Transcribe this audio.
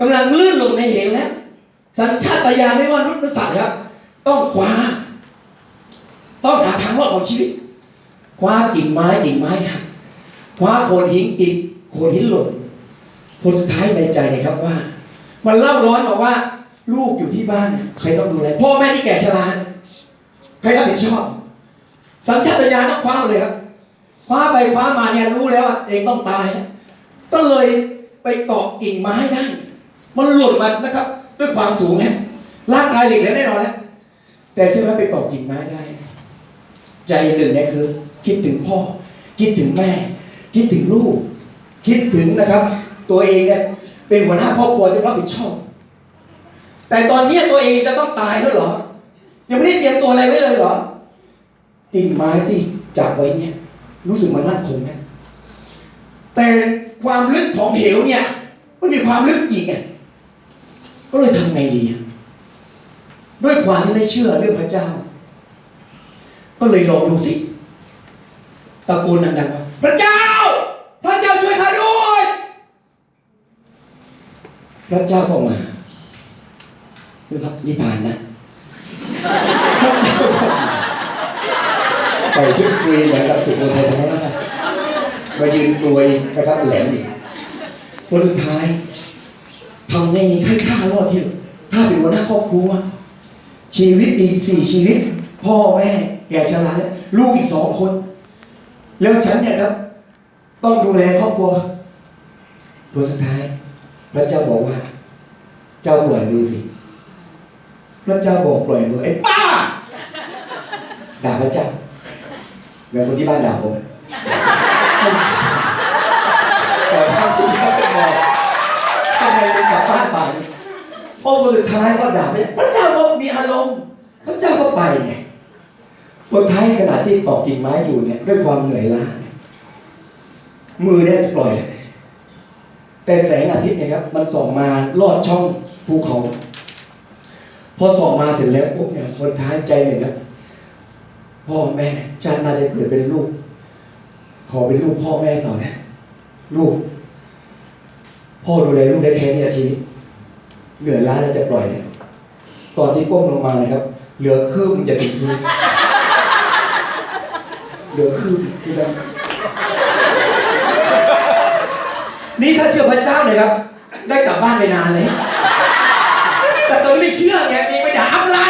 กำลังลื่นลงในเหวแล้ว สัญชาตญาณไม่ว่ามนุษย์หรือสัตว์ครับ ต้องคว้า ต้องหาทางรอดของชีวิต คว้ากิ่งไม้กิ่งไม้หักคว้าโขดหินกิ่งโขดหินหล่นผลสุดท้ายในใจนะครับว่า มันเล่าร้อนบอกว่า ลูกอยู่ที่บ้านใครต้องดูแลพ่อแม่ที่แก่ชราใครรับผิดชอบ สัญชาตญาณต้องคว้าเลยครับคว้าไปคว้ามาเนี่ยรู้แล้วว่าเองต้องตาย ก็เลยไปเกาะกิ่งไม้ได้ มันหล่นมานะครับ ด้วยความสูงเนี่ยร่างกายเหล็กแล้วแน่นอนแล้วแต่ใช่ไหมไปเกาะกิ่งไม้ได้ ใจหนึ่งเนี่ยคือ คิดถึงพ่อ คิดถึงแม่ คิดถึงลูก คิดถึงนะครับ ตัวเองเนี่ยเป็นหัวหน้าครอบครัวที่รับผิดชอบแต่ตอนนี้ตัวเองจะต้องตายแล้วเหรอ ยังไม่ได้เตรียมตัวอะไรไว้เลยเหรอกิ่งไม้ที่จับไว้เนี่ย รู้สึกมันมั่นคงนะแต่ความลึกของเหวเนี่ย มันมีความลึกอีกไง ก็เลยทำไงดี ด้วยความที่ไม่เชื่อเรื่องพระเจ้า ก็เลยลองดูสิตะโกนดังๆว่าพระเจ้า พระเจ้าช่วยข้าด้วยพระเจ้าก็มานี่ครับนิทานนะใส่ชุดกรีนเหมือนกับสุโขทัยธรรมราชมายืนกลวยนะครับแหลมอีกคนท้าย ทำไงให้ข้ารอดที่ถ้าเป็นหัวหน้าครอบครัว ชีวิตอีกสี่ชีวิต พ่อแม่แก่ชราแล้วลูกอีกสองคน แล้วฉันเนี่ยครับ ต้องดูแลครอบครัว ตัวสุดท้าย พระเจ้าบอกว่า เจ้าปล่อยมือสิ พระเจ้าบอกปล่อยมือไอ้ป้าด่าพระเจ้าเหมือนคนที่บ้านด่าผม พอคนสุดท้ายก็ด่าไปพระเจ้าก็มีอารมณ์ พระเจ้าก็ไปไงคนท้ายขณะที่เกาะกิ่งไม้อยู่เนี่ยด้วยความเหนื่อยล้ามือเนี่ยปล่อย แต่แสงอาทิตย์เนะครับ มันส่องมาลอดช่องภูเขา พอส่องมาเสร็จแล้วปุ๊บเนี่ยคนท้ายใจหนึ่งครับพ่อแม่ชาติหน่าจะเกิดเป็นลูก ขอเป็นลูกพ่อแม่ต่อนะลูก พ่อดูแลลูกได้แค่นี้ชีวิต เหลือล้าจะปล่อย ตอนที่ก้มลงมานะครับ เหลือคืบจะถึงพื้นเหลือคืบคือแบบนี่ถ้าเชื่อพระเจ้าเลยครับ ได้กลับบ้านไปนานเลย แต่ตอนนี้ไม่เชื่อไงมีไปด่าอัพไลน์อีกอัพไร